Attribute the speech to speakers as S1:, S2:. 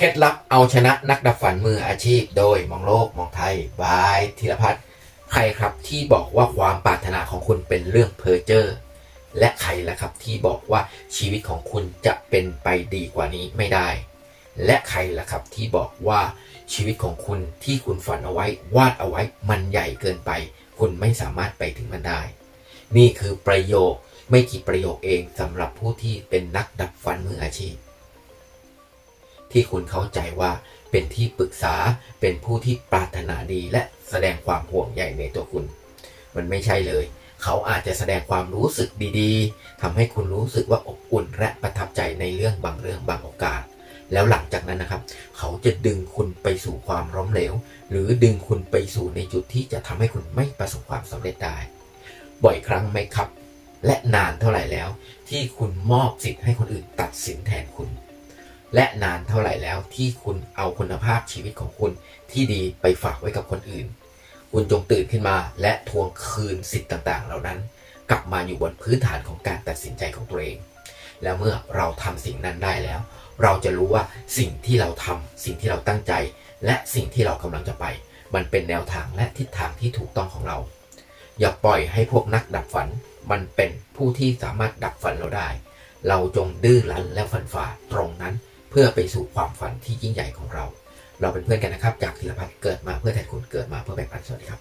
S1: เคล็ดลับเอาชนะนักดับฝันมืออาชีพ โดยมองโลกมองไทยบายธีรพัฒน์ใครครับที่บอกว่าความปรารถนาของคุณเป็นเรื่องเพ้อเจ้อและใครล่ะครับที่บอกว่าชีวิตของคุณจะเป็นไปดีกว่านี้ไม่ได้ และใครล่ะครับที่บอกว่าชีวิตของคุณที่คุณฝันเอาไว้ วาดเอาไว้มันใหญ่เกินไป คุณไม่สามารถไปถึงมันได้ นี่คือประโยคไม่กี่ประโยคเองสำหรับผู้ที่เป็นนักดับฝันมืออาชีพ ที่คุณเข้าใจว่าเป็นที่ปรึกษาเป็นผู้ที่ปรารถนาดีและแสดงความห่วงใยในตัวคุณ มันไม่ใช่เลย เขาอาจจะแสดงความรู้สึกดีๆทำให้คุณรู้สึกว่าอบอุ่นและประทับใจในเรื่องบางเรื่องบางโอกาส แล้วหลังจากนั้นนะครับ เขาจะดึงคุณไปสู่ความล้มเหลว หรือดึงคุณไปสู่ในจุดที่จะทำให้คุณไม่ประสบความสำเร็จได้ บ่อยครั้งไหมครับ และนานเท่าไหร่แล้ว ที่คุณมอบสิทธิ์ให้คนอื่นตัดสินแทนคุณ และนานเท่าไหร่แล้วที่คุณเอาคุณภาพชีวิตของคุณที่ดีไปฝากไว้กับคนอื่น คุณจงตื่นขึ้นมาและทวงคืนสิทธิ์ต่างๆ เหล่านั้น กลับมาอยู่บนพื้นฐานของการตัดสินใจของตัวเอง แล้วเมื่อเราทำสิ่งนั้นได้แล้ว เราจะรู้ว่าสิ่งที่เราทำสิ่งที่เราตั้งใจ และสิ่งที่เรากำลังจะไป มันเป็นแนวทางและทิศทางที่ถูกต้องของเรา อย่าปล่อยให้พวกนักดับฝัน มันเป็นผู้ที่สามารถดับฝันเราได้ เราจงดื้อรั้นและฝันฝ่าตรงนั้น เพื่อไปสู่ความฝันที่ยิ่งใหญ่ของเรา เราเป็นเพื่อนกันนะครับ จากธีรพัฒน์เกิดมาเพื่อแทนคุณเกิดมาเพื่อแบ่งปันสวัสดีครับ